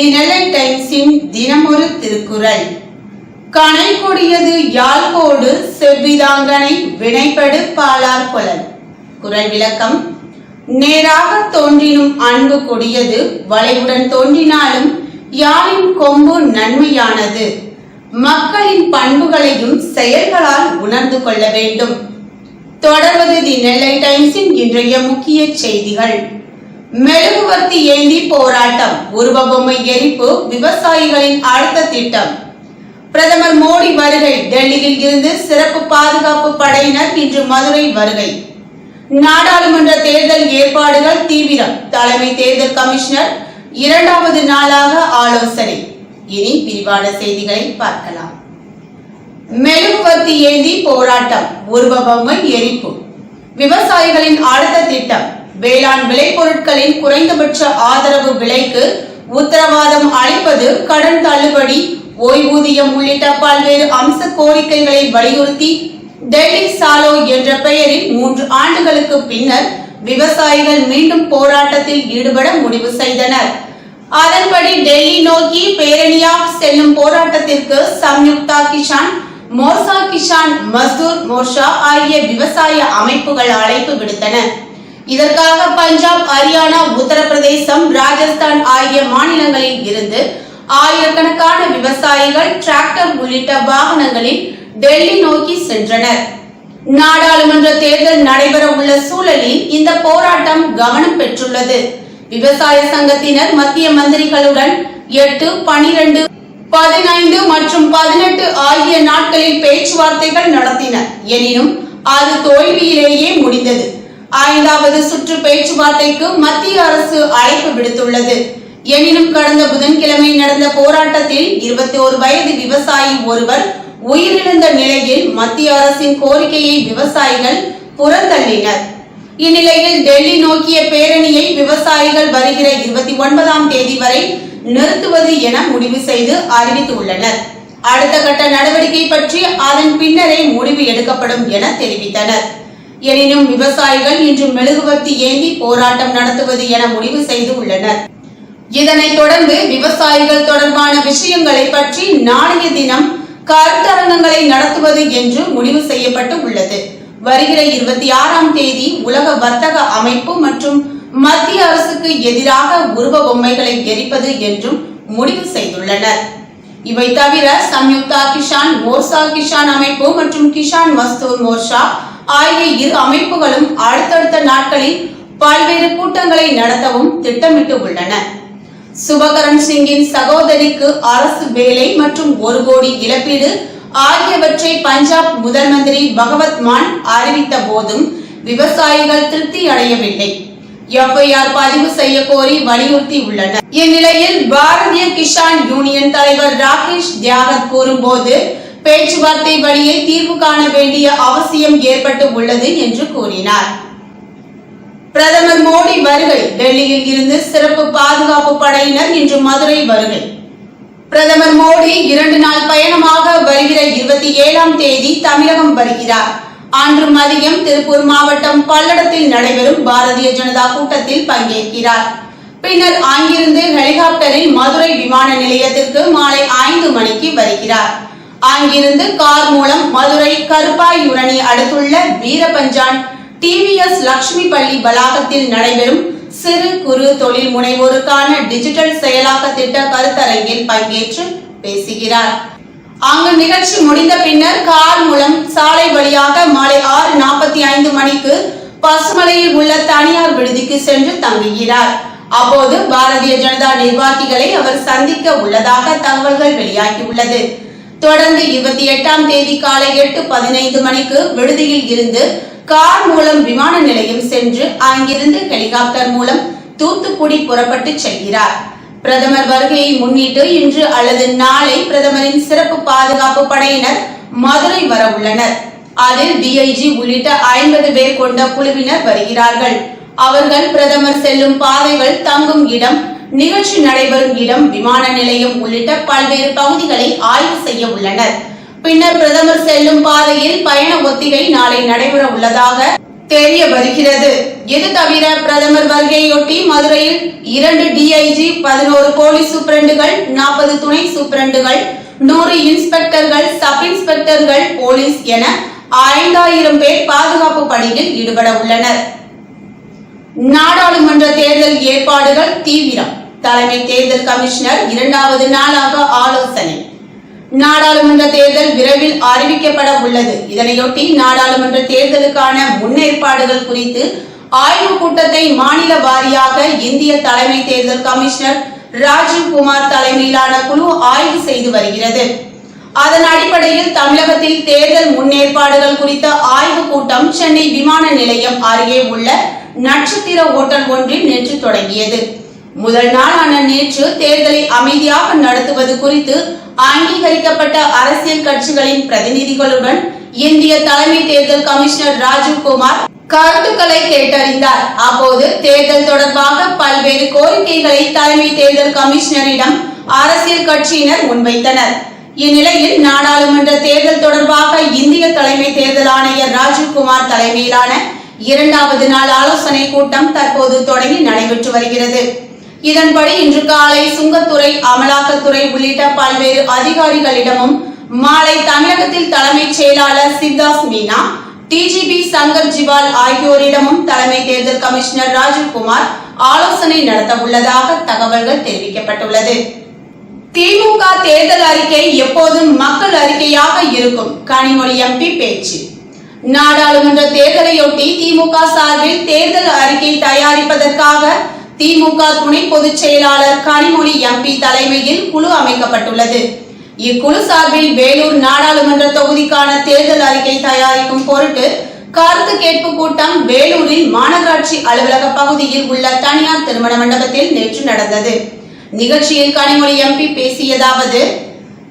தி நெல்லை டைம்ஸின் தினமொரு திருக்குறள். கனை கொடியது யாழ்கோடு செவ்விதாங்கனை வினைப்படு பாலார் புலன் குறள் விளக்கம் நேராக தோன்றினும் அன்பு கொடியது வளைவுடன் தோன்றினாலும் யாழின் கொம்பு நன்மையானது. மக்களின் பண்புகளையும் செயல்களால் உணர்ந்து கொள்ள வேண்டும். தொடர்வது தி நெல்லை டைம்ஸின் இன்றைய முக்கிய செய்திகள். மெழுகுவர்த்தி ஏந்தி போராட்டம் உருவபொம்மை எரிப்பு விவசாயிகளின் அடுத்த திட்டம். பிரதமர் மோடி வருகை டெல்லியில் இருந்து சிறப்பு பாதுகாப்பு படையினர் இன்று மதுரை வருகை. நாடாளுமன்ற தேர்தல் ஏற்பாடுகள் தீவிரம் தலைமை தேர்தல் கமிஷனர் இரண்டாவது நாளாக ஆலோசனை. இனி விரிவான செய்திகளை பார்க்கலாம். மெழுகுவர்த்தி ஏந்தி போராட்டம் உருவபொம்மை எரிப்பு விவசாயிகளின் அடுத்த திட்டம். வேளாண் விளைபொருட்களின் குறைந்தபட்ச ஆதரவு விலைக்கு உத்தரவாதம் அளிப்பது கடன் தள்ளுபடி ஓய்வூதியம் உள்ளிட்ட பல்வேறு அம்ச கோரிக்கைகளை வலியுறுத்தி டெல்லி சாலோ என்ற பெயரில் மூன்று ஆண்டுகளுக்கு பின்னர் விவசாயிகள் மீண்டும் போராட்டத்தில் ஈடுபட முடிவு செய்தனர். அதன்படி டெல்லி நோக்கி பேரணியாக செல்லும் போராட்டத்திற்கு சம்யுக்தா கிஷான் மோர்சா கிஷான் மசூர் மோர்ஷா ஆகிய விவசாய அமைப்புகள் அழைப்பு விடுத்தன. இதற்காக பஞ்சாப் ஹரியானா உத்தரப்பிரதேசம் ராஜஸ்தான் ஆகிய மாநிலங்களில் இருந்து ஆயிரக்கணக்கான விவசாயிகள் டிராக்டர் உள்ளிட்ட வாகனங்களில் டெல்லி நோக்கி சென்றனர். நாடாளுமன்ற தேர்தல் நடைபெற உள்ள சூழலில் இந்த போராட்டம் கவனம் பெற்றுள்ளது. விவசாய சங்கத்தினர் மத்திய மந்திரிகளுடன் எட்டு பனிரெண்டு பதினைந்து மற்றும் பதினெட்டு ஆகிய நாட்களில் பேச்சுவார்த்தைகள் நடத்தினர். எனினும் அது தோல்வியிலேயே முடிந்தது. ஐந்தாவது சுற்று பேச்சுவார்த்தைக்கு மத்திய அரசு அழைப்பு விடுத்துள்ளது. எனினும் கடந்த புதன்கிழமை நடந்த போராட்டத்தில் இருபத்தி ஒரு வயது விவசாயி ஒருவர் உயிரிழந்த நிலையில் மத்திய அரசின் கோரிக்கையை விவசாயிகள் புறந்தள்ளினர். இந்நிலையில் டெல்லி நோக்கிய பேரணியை விவசாயிகள் வருகிற இருபத்தி ஒன்பதாம் தேதி வரை நிறுத்துவது என முடிவு செய்து அறிவித்துள்ளனர். அடுத்த கட்ட நடவடிக்கை பற்றி அதன் பின்னரே முடிவு எடுக்கப்படும் என தெரிவித்தனர். எனினும் விவசாயிகள் இன்று மெழுகுவர்த்தி ஏந்தி போராட்டம் நடத்துவது என முடிவு செய்து உள்ளனர் இதனைத் தொடர்ந்து விவசாயிகள் தொடர்பான விஷயங்களை பற்றி நாளைய தினம் கருத்தரங்கங்களை நடத்துவது என்று முடிவு செய்யப்பட்டு உள்ளது. வருகிற இருபத்தி ஆறாம் தேதி உலக வர்த்தக அமைப்பு மற்றும் மத்திய அரசுக்கு எதிராக உருவ பொம்மைகளை எரிப்பது என்றும் முடிவு செய்துள்ளனர். இவை தவிர சம்யுக்தா கிஷான் மோர்சா கிஷான் அமைப்பு மற்றும் கிஷான் மஸ்தூர் மோர்ஷா ஆகிய இரு அமைப்புகளும் அடுத்தடுத்த நாட்களில் பல்வேறு கூட்டங்களை நடத்தவும் திட்டமிட்டு உள்ளன. சுபகரன் சிங்கின் சகோதரிக்கு அரசு வேலை மற்றும் ஒரு கோடி இழப்பீடு ஆகியவற்றை பஞ்சாப் முதல் மந்திரி பகவத் மான் அறிவித்த போதும் விவசாயிகள் திருப்தி அடையவில்லை. எஃப்ஐஆர் பதிவு செய்ய கோரி வலியுறுத்தி உள்ளனர். இந்நிலையில் பாரதிய கிஷான் யூனியன் தலைவர் ராகேஷ் தியாகத் கூறும்போது பேச்சுவார்த்தை வழியை தீர்வு காண வேண்டிய அவசியம் ஏற்பட்டு உள்ளது என்று கூறினார். பிரதமர் மோடி வருகை டெல்லியில் இருந்து சிறப்பு பாதுகாப்பு படையினர் இன்று மதுரை வருகை. பிரதமர் மோடி இரண்டு நாள் பயணமாக வருகிற இருபத்தி ஏழாம் தேதி தமிழகம் வருகிறார். அன்று மதியம் திருப்பூர் மாவட்டம் பல்லடத்தில் நடைபெறும் பாரதிய ஜனதா கூட்டத்தில் பங்கேற்கிறார். பின்னர் அங்கிருந்து ஹெலிகாப்டரில் மதுரை விமான நிலையத்திற்கு மாலை ஐந்து மணிக்கு வருகிறார். அங்கிருந்து கார் மூலம் மதுரை கருப்பாயூரணி அடுத்துள்ள வீரபஞ்சான் டிவிஎஸ் லட்சுமி பள்ளி வளாகத்தில் நடைபெறும் சிறு குறு தொழில் முனைவோருக்கான டிஜிட்டல் செயலாக்க திட்ட கருத்தரங்கில் பங்கேற்று பேசுகிறார். அங்கு நிகழ்ச்சி முடிந்த பின்னர் கார் மூலம் சாலை வழியாக மாலை ஆறு நாற்பத்தி ஐந்து மணிக்கு பசுமலையில் உள்ள தனியார் விடுதிக்கு சென்று தங்குகிறார். அப்போது பாரதிய ஜனதா நிர்வாகிகளை அவர் சந்திக்க உள்ளதாக தகவல்கள் வெளியாகியுள்ளது தொடர்ந்து இருபத்தி எட்டாம் தேதி காலை எட்டு பதினைந்து மணிக்கு விடுதியில் இருந்து கார் மூலம் விமான நிலையம் சென்று அங்கிருந்து ஹெலிகாப்டர் மூலம் தூத்துக்குடி புறப்பட்டு செல்கிறார். பிரதமர் வருகையை முன்னிட்டு இன்று அல்லது நாளை பிரதமரின் சிறப்பு பாதுகாப்பு படையினர் மதுரை வர உள்ளனர். அதில் டிஐஜி உள்ளிட்ட ஐம்பது பேர் கொண்ட குழுவினர் வருகிறார்கள். அவர்கள் பிரதமர் செல்லும் பாதைகள் தங்கும் இடம் நிகழ்ச்சி நடைபெறும் இடம் விமான நிலையம் உள்ளிட்ட பல்வேறு பகுதிகளை ஆய்வு செய்ய உள்ளனர். பின்னர் பிரதமர் செல்லும் பாதையில் பயண ஒத்திகை நாளை நடைபெற உள்ளதாக தெரிய வருகிறது. இது தவிர பிரதமர் வருகையொட்டி மதுரையில் இரண்டு டிஐஜி பதினோரு போலீஸ் சூப்பரண்டுகள் நாற்பது துணை சூப்பரண்டுகள் நூறு இன்ஸ்பெக்டர்கள் சப் இன்ஸ்பெக்டர்கள் போலீஸ் என ஐந்தாயிரம் பேர் பாதுகாப்பு பணியில் ஈடுபட உள்ளனர். நாடாளுமன்ற தேர்தல் ஏற்பாடுகள் தீவிரம். தலைமை தேர்தல் கமிஷனர் இரண்டாவது நாளாக ஆலோசனை. நாடாளுமன்ற தேர்தல் விரைவில் அறிவிக்கப்பட உள்ளது. இதனையொட்டி நாடாளுமன்ற தேர்தலுக்கான முன்னேற்பாடுகள் குறித்து ஆய்வுக் கூட்டத்தை மாநில வாரியாக இந்திய தலைமை தேர்தல் கமிஷனர் ராஜீவ் குமார் தலைமையிலான குழு ஆய்வு செய்து வருகிறது. அதன் அடிப்படையில் தமிழகத்தில் தேர்தல் முன்னேற்பாடுகள் குறித்த ஆய்வுக் கூட்டம் சென்னை விமான நிலையம் அருகே உள்ள நட்சத்திர ஓட்டல் ஒன்றில் நேற்று தொடங்கியது. முதல் நாளான நேற்று தேர்தலை அமைதியாக நடத்துவது குறித்து அங்கீகரிக்கப்பட்ட அரசியல் கட்சிகளின் பிரதிநிதிகளுடன் இந்திய தலைமை தேர்தல் கமிஷனர் ராஜீவ் குமார் கருத்துக்களை கேட்டறிந்தார். அப்போது தேர்தல் தொடர்பாக பல்வேறு கோரிக்கைகளை தலைமை தேர்தல் கமிஷனரிடம் அரசியல் கட்சியினர் முன்வைத்தனர். இந்நிலையில் நாடாளுமன்ற தேர்தல் தொடர்பாக இந்திய தலைமை தேர்தல் ஆணையர் ராஜீவ் குமார் தலைமையிலான இரண்டாவது நாள் ஆலோசனை கூட்டம் தற்போது தொடங்கி நடைபெற்று வருகிறது. இதன்படி இன்று காலை சுங்கத்துறை அமலாக்கத்துறை உள்ளிட்ட பல்வேறு அதிகாரிகளிடமும் மாலை தமிழகத்தில் தலைமைச் செயலாளர் சித்தாஸ் மீனா டிஜிபி சங்கர் ஜிவால் ஆகியோரிடமும் தலைமை தேர்தல் கமிஷனர் ராஜீவ்குமார் ஆலோசனை நடத்த உள்ளதாக தகவல்கள் தெரிவிக்கப்பட்டுள்ளது. திமுக தேர்தல் அறிக்கை எப்போதும் மக்கள் அறிக்கையாக இருக்கும். கனிமொழி எம்பி பேச்சு. நாடாளுமன்ற தேர்தலையொட்டி திமுக சார்பில் தேர்தல் அறிக்கை தயாரிப்பதற்காக திமுக துணை பொதுச் செயலாளர் கனிமொழி எம்பி தலைமையில் குழு அமைக்கப்பட்டுள்ளது. இக்குழு சார்பில் வேலூர் நாடாளுமன்ற தொகுதிக்கான தேர்தல் அறிக்கை தயாரிக்கும் பொருட்டு கருத்து கேட்பு கூட்டம் வேலூரில் மாநகராட்சி அலுவலக பகுதியில் உள்ள தனியார் திருமண மண்டபத்தில் நேற்று நடந்தது. நிகழ்ச்சியில் கனிமொழி எம்பி பேசியதாவது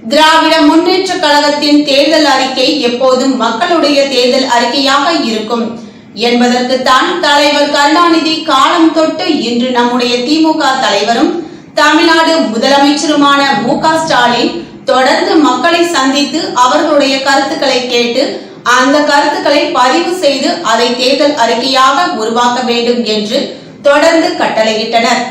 திராவிட முன்னேற்ற கழகத்தின் தேர்தல் அறிக்கை எப்போதும் மக்களுடைய தேர்தல் அறிக்கையாக இருக்கும். என்பதற்கு தான் தலைவர் கருணாநிதி காலம் தொட்டு இன்று நம்முடைய திமுக தலைவரும் தமிழ்நாடு முதலமைச்சருமான மு க ஸ்டாலின் தொடர்ந்து மக்களை சந்தித்து அவர்களுடைய கருத்துக்களை கேட்டு அந்த கருத்துக்களை பதிவு செய்து அதை தேர்தல் அறிக்கையாக உருவாக்க வேண்டும் என்று தொடர்ந்து கட்டளையிட்டனர்.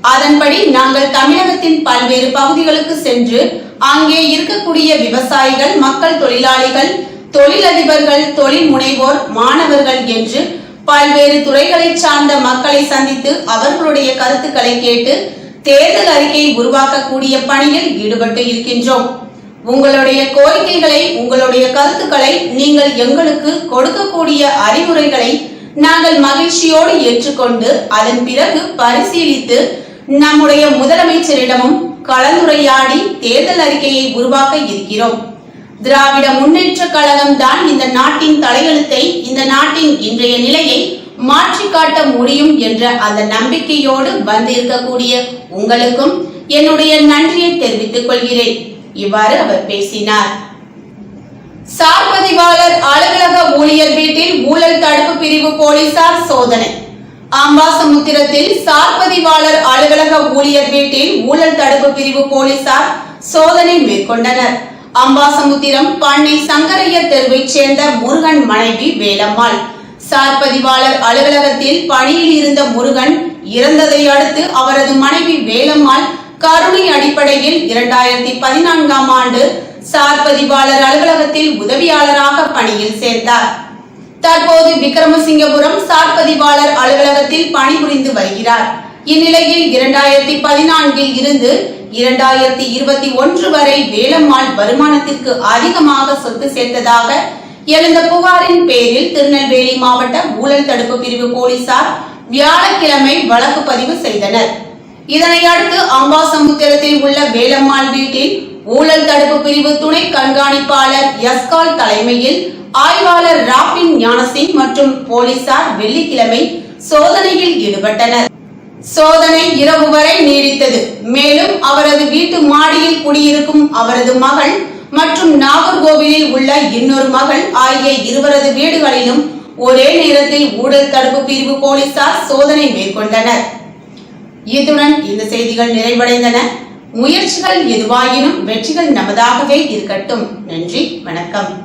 அதன்படி நாங்கள் தமிழகத்தின் பல்வேறு பகுதிகளுக்கு சென்று அங்கே இருக்கக்கூடிய விவசாயிகள் மக்கள் தொழிலாளிகள் தொழிலதிபர்கள் தொழில் முனைவோர் மாணவர்கள் என்று பல்வேறு துறைகளை சார்ந்த மக்களை சந்தித்து அவர்களுடைய கருத்துக்களை கேட்டு தேர்தல் அறிக்கையை உருவாக்கக்கூடிய பணியில் ஈடுபட்டு இருக்கின்றோம். உங்களுடைய கோரிக்கைகளை உங்களுடைய கருத்துக்களை நீங்கள் எங்களுக்கு கொடுக்கக்கூடிய அறிவுரைகளை நாங்கள் மகிழ்ச்சியோடு ஏற்றுக்கொண்டு அதன் பிறகு பரிசீலித்து நம்முடைய முதலமைச்சரிடமும் கலந்துரையாடி தேர்தல் அறிக்கையை உருவாக்க இருக்கிறோம். திராவிட முன்னேற்ற கழகம் தான் இந்த நாட்டின் தலையெழுத்தை இந்த நாட்டின் இன்றைய நிலையை மாற்றி காட்ட முடியும் என்ற அந்த நம்பிக்கையோடு வந்திருக்கக்கூடிய உங்களுக்கும் என்னுடைய நன்றியை தெரிவித்துக் கொள்கிறேன். இவ்வாறு அவர் பேசினார். சார்பதிவாளர் அலுவலக ஊழியர் வீட்டில் ஊழல் தடுப்பு பிரிவு போலீசார் சோதனை. அம்பாசமுத்திரத்தில் சார்பதிவாளர் அலுவலக ஊழியர் வீட்டில் ஊழல் தடுப்பு பிரிவு போலீசார் சோதனை மேற்கொண்டனர். அம்பாசமுத்திரம் பண்ணை சங்கரையர் தெருவைச் சேர்ந்த முருகன் மனைவி வேலம்மாள். சார்பதிவாளர் அலுவலகத்தில் பணியில் இருந்த முருகன் இறந்ததை அடுத்து அவரது மனைவி வேலம்மாள் கருணை அடிப்படையில் இரண்டாயிரத்தி பதினான்காம் ஆண்டு சார்பதிவாளர் அலுவலகத்தில் உதவியாளராக பணியில் சேர்ந்தார். தற்போது விக்ரமசிங்கபுரம் சார்பதிவாளர் அலுவலகத்தில் பணிபுரிந்து வருகிறார். இந்நிலையில் இரண்டாயிரத்தி பதினான்கில் இருந்து இரண்டாயிரத்தி இருபத்தி ஒன்று வரை வேலம்மாள் வருமானத்திற்கு அதிகமாக சொத்து சேர்த்ததாக எழுந்த புகாரின் பேரில் திருநெல்வேலி மாவட்ட ஊழல் தடுப்பு பிரிவு போலீசார் வியாழக்கிழமை வழக்கு பதிவு செய்தனர். இதனை அடுத்து அம்பாசமுத்திரத்தில் உள்ள வேலம்மாள் வீட்டில் ஊழல் தடுப்பு பிரிவு துணை கண்காணிப்பாளர் எஸ்கால் தலைமையில் ஆய்வாளர் ராபின் ஞானசிங் மற்றும் போலீசார் வெள்ளிக்கிழமை சோதனையில் ஈடுபட்டனர். சோதனை இரவு வரை நீடித்தது. மேலும் அவரது வீட்டு மாடியில் குடியிருக்கும் அவரது மகள் மற்றும் நாகர்கோவிலில் உள்ள இன்னொரு மகள் ஆகிய இருவரது வீடுகளிலும் ஒரே நேரத்தில் ஊழல் தடுப்பு பிரிவு போலீசார் சோதனை மேற்கொண்டனர். இத்துடன் இந்த செய்திகள் நிறைவடைந்தன. முயற்சிகள் எதுவாயினும் வெற்றிகள் நமதாகவே இருக்கட்டும். நன்றி வணக்கம்.